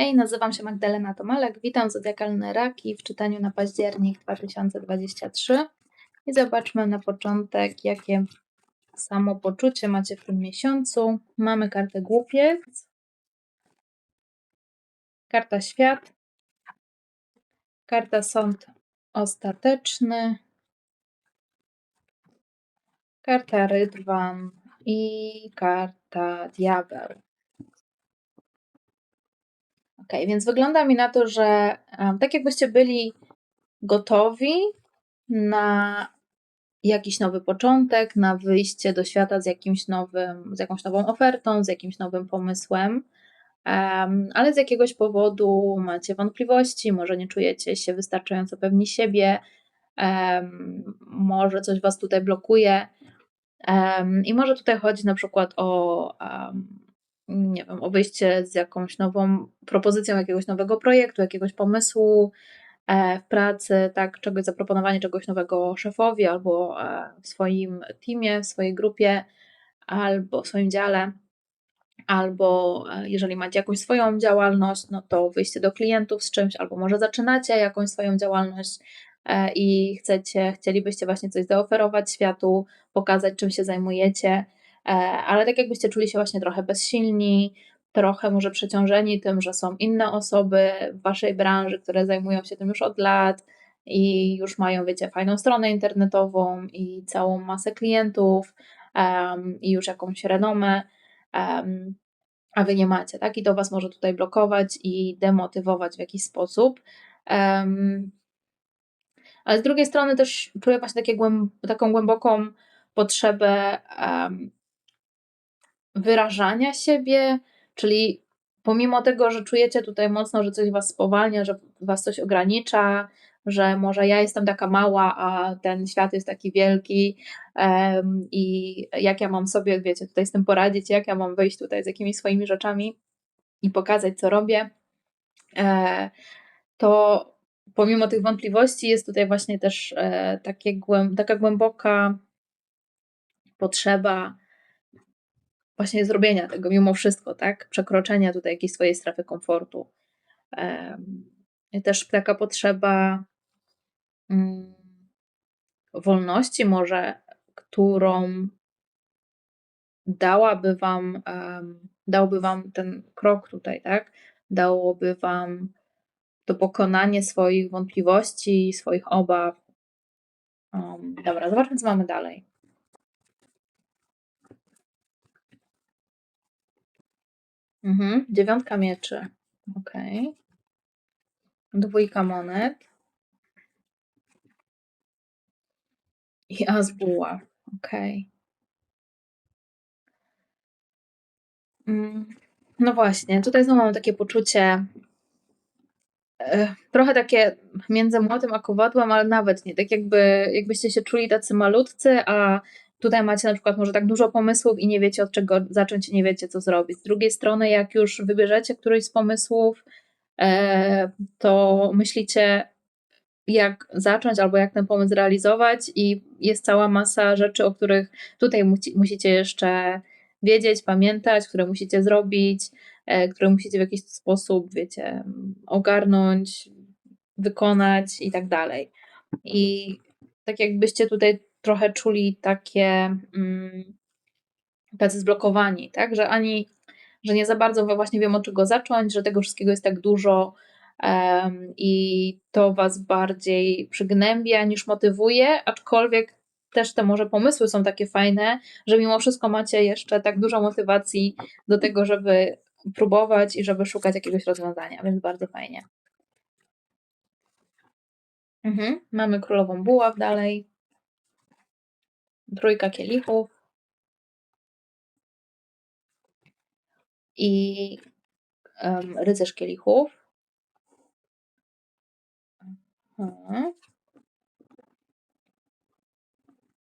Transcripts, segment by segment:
Hej, nazywam się Magdalena Tomalek, witam Zodiakalne Raki w czytaniu na październik 2023 i zobaczmy na początek, jakie samopoczucie macie w tym miesiącu. Mamy kartę Głupiec, karta Świat, karta Sąd Ostateczny, karta Rydwan i karta Diabeł. Ok, więc wygląda mi na to, że tak jakbyście byli gotowi na jakiś nowy początek, na wyjście do świata z jakimś nowym, z jakąś nową ofertą, z jakimś nowym pomysłem, ale z jakiegoś powodu macie wątpliwości, może nie czujecie się wystarczająco pewni siebie, może coś was tutaj blokuje. I może tutaj chodzi na przykład o nie wiem, o wyjście z jakąś nową propozycją jakiegoś nowego projektu, jakiegoś pomysłu e, w pracy, tak, czegoś, zaproponowanie czegoś nowego szefowi albo e, w swoim teamie, w swojej grupie, albo w swoim dziale, albo e, jeżeli macie jakąś swoją działalność, no to wyjście do klientów z czymś, albo może zaczynacie jakąś swoją działalność i chcecie, chcielibyście właśnie coś zaoferować światu, pokazać czym się zajmujecie, ale tak jakbyście czuli się właśnie trochę bezsilni, trochę może przeciążeni tym, że są inne osoby w waszej branży, które zajmują się tym już od lat i już mają, wiecie, fajną stronę internetową i całą masę klientów um, i już jakąś renomę, um, a wy nie macie, tak? I to was może tutaj blokować i demotywować w jakiś sposób. Um, ale z drugiej strony też czuję właśnie takie głęb taką głęboką potrzebę um, wyrażania siebie, czyli pomimo tego, że czujecie tutaj mocno, że coś was spowalnia, że was coś ogranicza, że może ja jestem taka mała, a ten świat jest taki wielki um, i jak ja mam sobie, wiecie, tutaj z tym poradzić, jak ja mam wyjść tutaj z jakimiś swoimi rzeczami i pokazać, co robię, e, to pomimo tych wątpliwości jest tutaj właśnie też e, takie taka głęboka potrzeba właśnie zrobienia tego mimo wszystko, tak? Przekroczenia tutaj jakiejś swojej strefy komfortu. Też taka potrzeba mm, wolności może, którą dałaby wam, dałby wam ten krok tutaj, tak? Dałoby wam to pokonanie swoich wątpliwości, swoich obaw. Um, dobra, zobaczmy, co mamy dalej. Mhm, dziewiątka mieczy. Okej. Dwójka monet. I as buław. Okej. Mm, no właśnie, tutaj znowu mam takie poczucie, e, trochę takie między młotem a kowadłem, ale nawet nie, tak jakby jakbyście się czuli tacy malutcy, a tutaj macie na przykład może tak dużo pomysłów i nie wiecie od czego zacząć, nie wiecie co zrobić. Z drugiej strony, jak już wybierzecie któryś z pomysłów, e, to myślicie, jak zacząć albo jak ten pomysł realizować, i jest cała masa rzeczy, o których tutaj musicie jeszcze wiedzieć, pamiętać, które musicie zrobić, e, które musicie w jakiś sposób, wiecie, ogarnąć, wykonać i tak dalej. I tak jakbyście tutaj trochę czuli takie mm, tacy zblokowani, tak? Że ani, że nie za bardzo właśnie wiem od czego zacząć, że tego wszystkiego jest tak dużo i to was bardziej przygnębia niż motywuje, aczkolwiek też te może pomysły są takie fajne, że mimo wszystko macie jeszcze tak dużo motywacji do tego, żeby próbować i żeby szukać jakiegoś rozwiązania, więc bardzo fajnie. Mhm. Mamy królową buław dalej. Trójka kielichów. I um, rycerz kielichów. Mhm.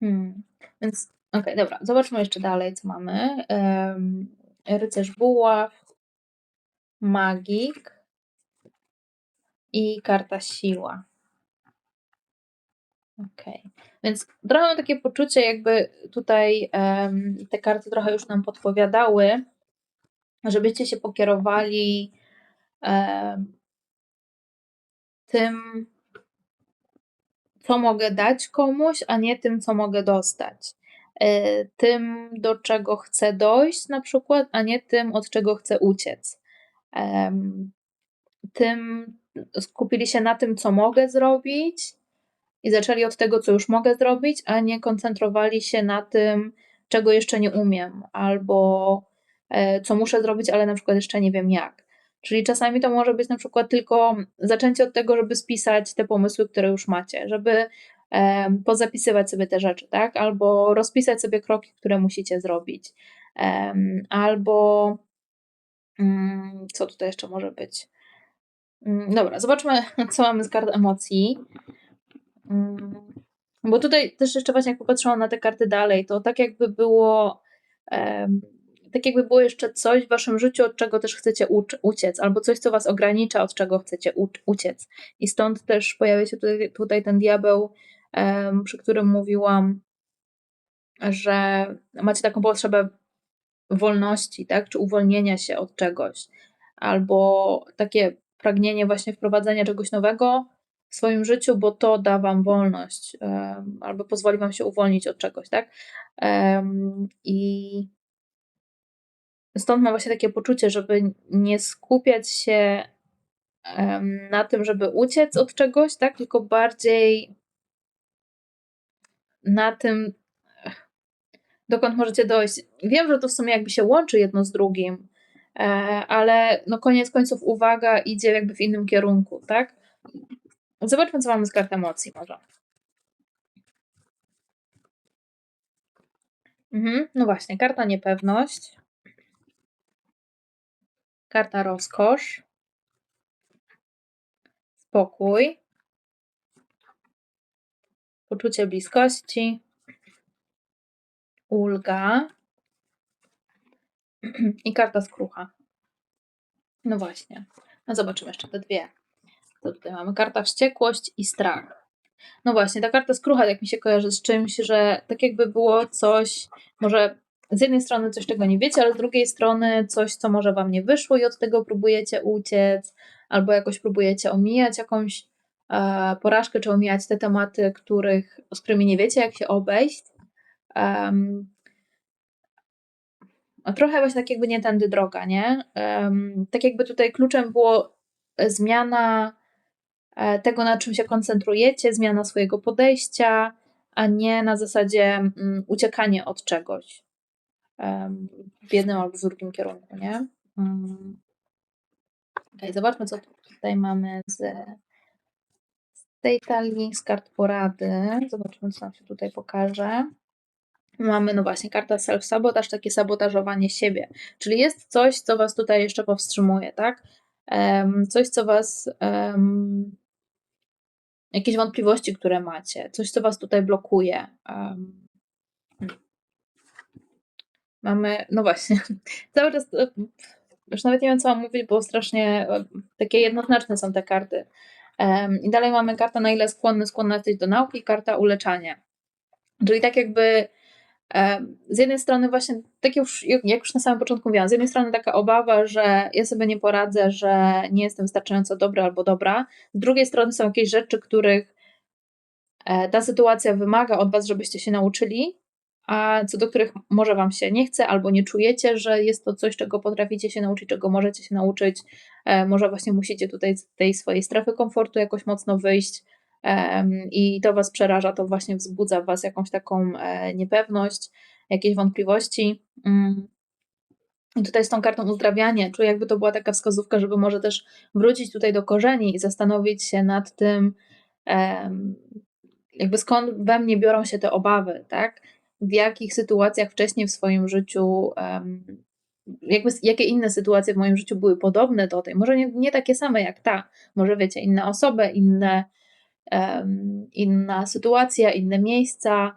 Hmm. Więc okej, okay, dobra. Zobaczmy jeszcze dalej, co mamy. Um, rycerz buław, magik i karta siła. Okej. Więc trochę mam takie poczucie, jakby tutaj te karty trochę już nam podpowiadały, żebyście się pokierowali tym, co mogę dać komuś, a nie tym, co mogę dostać. E, tym, do czego chcę dojść, na przykład, a nie tym, od czego chcę uciec. Tym skupili się na tym, co mogę zrobić, i zaczęli od tego, co już mogę zrobić, a nie koncentrowali się na tym, czego jeszcze nie umiem, albo e, co muszę zrobić, ale na przykład jeszcze nie wiem jak. Czyli czasami to może być na przykład tylko zaczęcie od tego, żeby spisać te pomysły, które już macie, żeby e, pozapisywać sobie te rzeczy, tak? Albo rozpisać sobie kroki, które musicie zrobić. Albo mm, co tutaj jeszcze może być? Mm, dobra, zobaczmy, co mamy z kart emocji. Mm, bo tutaj też jeszcze właśnie jak popatrzyłam na te karty dalej, to tak jakby było tak jakby było jeszcze coś w waszym życiu, od czego też chcecie uciec, albo coś, co was ogranicza, od czego chcecie uciec. I stąd też pojawia się tutaj, tutaj ten diabeł, przy którym mówiłam, że macie taką potrzebę wolności, tak, czy uwolnienia się od czegoś, albo takie pragnienie właśnie wprowadzenia czegoś nowego, w swoim życiu, bo to da wam wolność albo pozwoli wam się uwolnić od czegoś, tak? I stąd mam właśnie takie poczucie, żeby nie skupiać się na tym, żeby uciec od czegoś, tak? Tylko bardziej na tym, dokąd możecie dojść. Wiem, że to w sumie jakby się łączy jedno z drugim, e, ale no koniec końców uwaga idzie jakby w innym kierunku, tak? Zobaczmy, co mamy z kart emocji może. Mhm, no właśnie, karta niepewność. Karta rozkosz. Spokój. Poczucie bliskości. Ulga. I karta skrucha. No właśnie. No zobaczymy jeszcze te dwie. To tutaj mamy karta wściekłość i strach. No właśnie, ta karta skrucha jak mi się kojarzy z czymś, że tak jakby było coś, może z jednej strony coś, czego nie wiecie, ale z drugiej strony coś, co może wam nie wyszło i od tego próbujecie uciec, albo jakoś próbujecie omijać jakąś e, porażkę, czy omijać te tematy, których, z którymi nie wiecie, jak się obejść. Um, trochę właśnie tak jakby nie tędy droga, nie? Um, tak jakby tutaj kluczem było zmiana tego, na czym się koncentrujecie, zmiana swojego podejścia, a nie na zasadzie mm, uciekanie od czegoś w jednym albo w drugim kierunku, nie? Mm. Okay, zobaczmy, co tutaj mamy z, z tej talii, z kart porady. Zobaczmy, co nam się tutaj pokaże. Mamy, no właśnie, karta self-sabotaż, takie sabotażowanie siebie. Czyli jest coś, co Was tutaj jeszcze powstrzymuje, tak? Um, coś, co Was um, jakieś wątpliwości, które macie, coś, co Was tutaj blokuje. Um, mamy, no właśnie, cały czas, e, już nawet nie wiem, co mam mówić, bo strasznie e, takie jednoznaczne są te karty. Um, I dalej mamy kartę, na ile skłonny, skłonna jesteś do nauki, karta uleczania. Czyli tak jakby z jednej strony właśnie, tak już, jak już na samym początku mówiłam, z jednej strony taka obawa, że ja sobie nie poradzę, że nie jestem wystarczająco dobra albo dobra, z drugiej strony są jakieś rzeczy, których e, ta sytuacja wymaga od was, żebyście się nauczyli, a co do których może wam się nie chce albo nie czujecie, że jest to coś, czego potraficie się nauczyć, czego możecie się nauczyć, e, może właśnie musicie tutaj z tej swojej strefy komfortu jakoś mocno wyjść, i to Was przeraża, to właśnie wzbudza w Was jakąś taką e, niepewność, jakieś wątpliwości. Mm. I tutaj z tą kartą uzdrawianie, czuję jakby to była taka wskazówka, żeby może też wrócić tutaj do korzeni i zastanowić się nad tym, jakby skąd we mnie biorą się te obawy, tak? W jakich sytuacjach wcześniej w swoim życiu, jakby, jakie inne sytuacje w moim życiu były podobne do tej, może nie, nie takie same jak ta, może wiecie, inne osoby, inne inna sytuacja, inne miejsca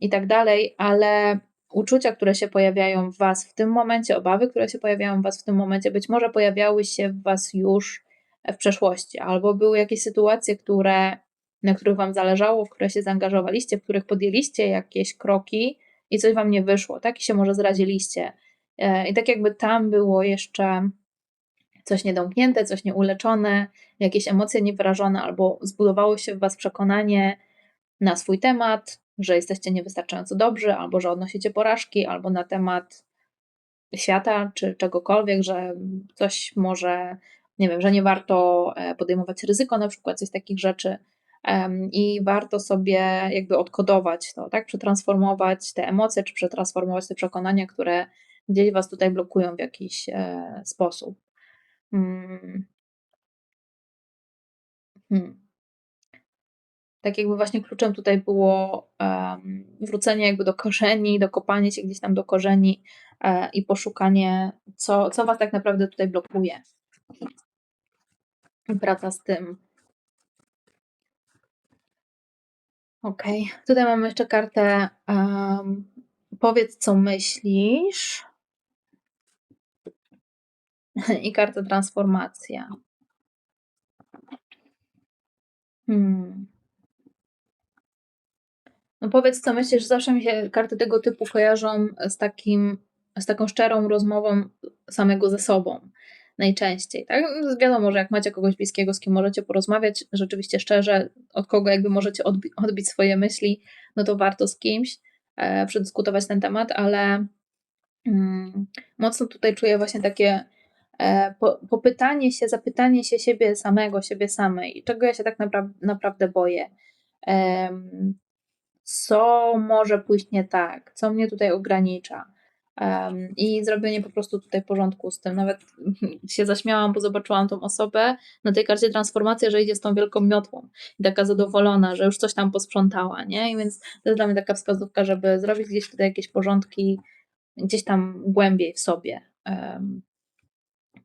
i tak dalej, ale uczucia, które się pojawiają w Was w tym momencie, obawy, które się pojawiają w Was w tym momencie, być może pojawiały się w Was już w przeszłości, albo były jakieś sytuacje, które, na których Wam zależało, w które się zaangażowaliście, w których podjęliście jakieś kroki i coś Wam nie wyszło, tak? I się może zraziliście. E, I tak jakby tam było jeszcze coś niedomknięte, coś nieuleczone, jakieś emocje niewyrażone, albo zbudowało się w Was przekonanie na swój temat, że jesteście niewystarczająco dobrzy, albo że odnosicie porażki, albo na temat świata czy czegokolwiek, że coś może, nie wiem, że nie warto e, podejmować ryzyko, na przykład coś takich rzeczy. I warto sobie jakby odkodować to, tak? Przetransformować te emocje, czy przetransformować te przekonania, które gdzieś was tutaj blokują w jakiś e, sposób. Hmm. Hmm. Tak jakby właśnie kluczem tutaj było um, wrócenie jakby do korzeni, dokopanie się gdzieś tam do korzeni e, i poszukanie, co, co was tak naprawdę tutaj blokuje. Praca z tym. Okej, tutaj mamy jeszcze kartę powiedz co myślisz i kartę transformacja. Hmm. No powiedz, co myślisz, zawsze mi się karty tego typu kojarzą z takim, z taką szczerą rozmową samego ze sobą. Najczęściej, tak? Wiadomo, że jak macie kogoś bliskiego, z kim możecie porozmawiać rzeczywiście szczerze, od kogo jakby możecie odbi odbić swoje myśli, no to warto z kimś e, przedyskutować ten temat, ale mm, mocno tutaj czuję właśnie takie po, popytanie się, zapytanie się siebie samego, siebie samej, czego ja się tak napra naprawdę boję co może pójść nie tak, co mnie tutaj ogranicza. Um, I zrobienie po prostu tutaj porządku z tym. Nawet się zaśmiałam, bo zobaczyłam tą osobę na tej karcie transformacji, że idzie z tą wielką miotłą i taka zadowolona, że już coś tam posprzątała, nie? I więc to jest dla mnie taka wskazówka, żeby zrobić gdzieś tutaj jakieś porządki gdzieś tam głębiej w sobie, um,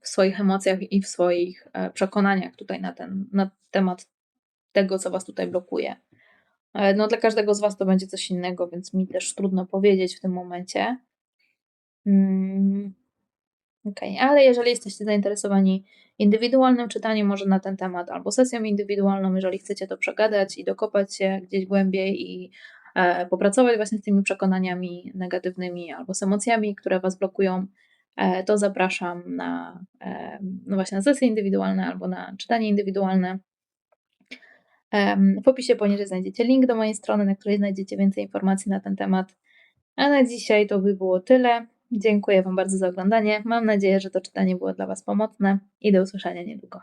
w swoich emocjach i w swoich e, przekonaniach tutaj na ten na temat tego, co was tutaj blokuje. No dla każdego z Was to będzie coś innego, więc mi też trudno powiedzieć w tym momencie. Okej, okay. ale jeżeli jesteście zainteresowani indywidualnym czytaniem może na ten temat, albo sesją indywidualną, jeżeli chcecie to przegadać i dokopać się gdzieś głębiej i e, popracować właśnie z tymi przekonaniami negatywnymi albo z emocjami, które Was blokują, e, to zapraszam na, e, no właśnie na sesje indywidualne albo na czytanie indywidualne. W opisie poniżej znajdziecie link do mojej strony, na której znajdziecie więcej informacji na ten temat. A na dzisiaj to by było tyle. Dziękuję Wam bardzo za oglądanie. Mam nadzieję, że to czytanie było dla Was pomocne i do usłyszenia niedługo.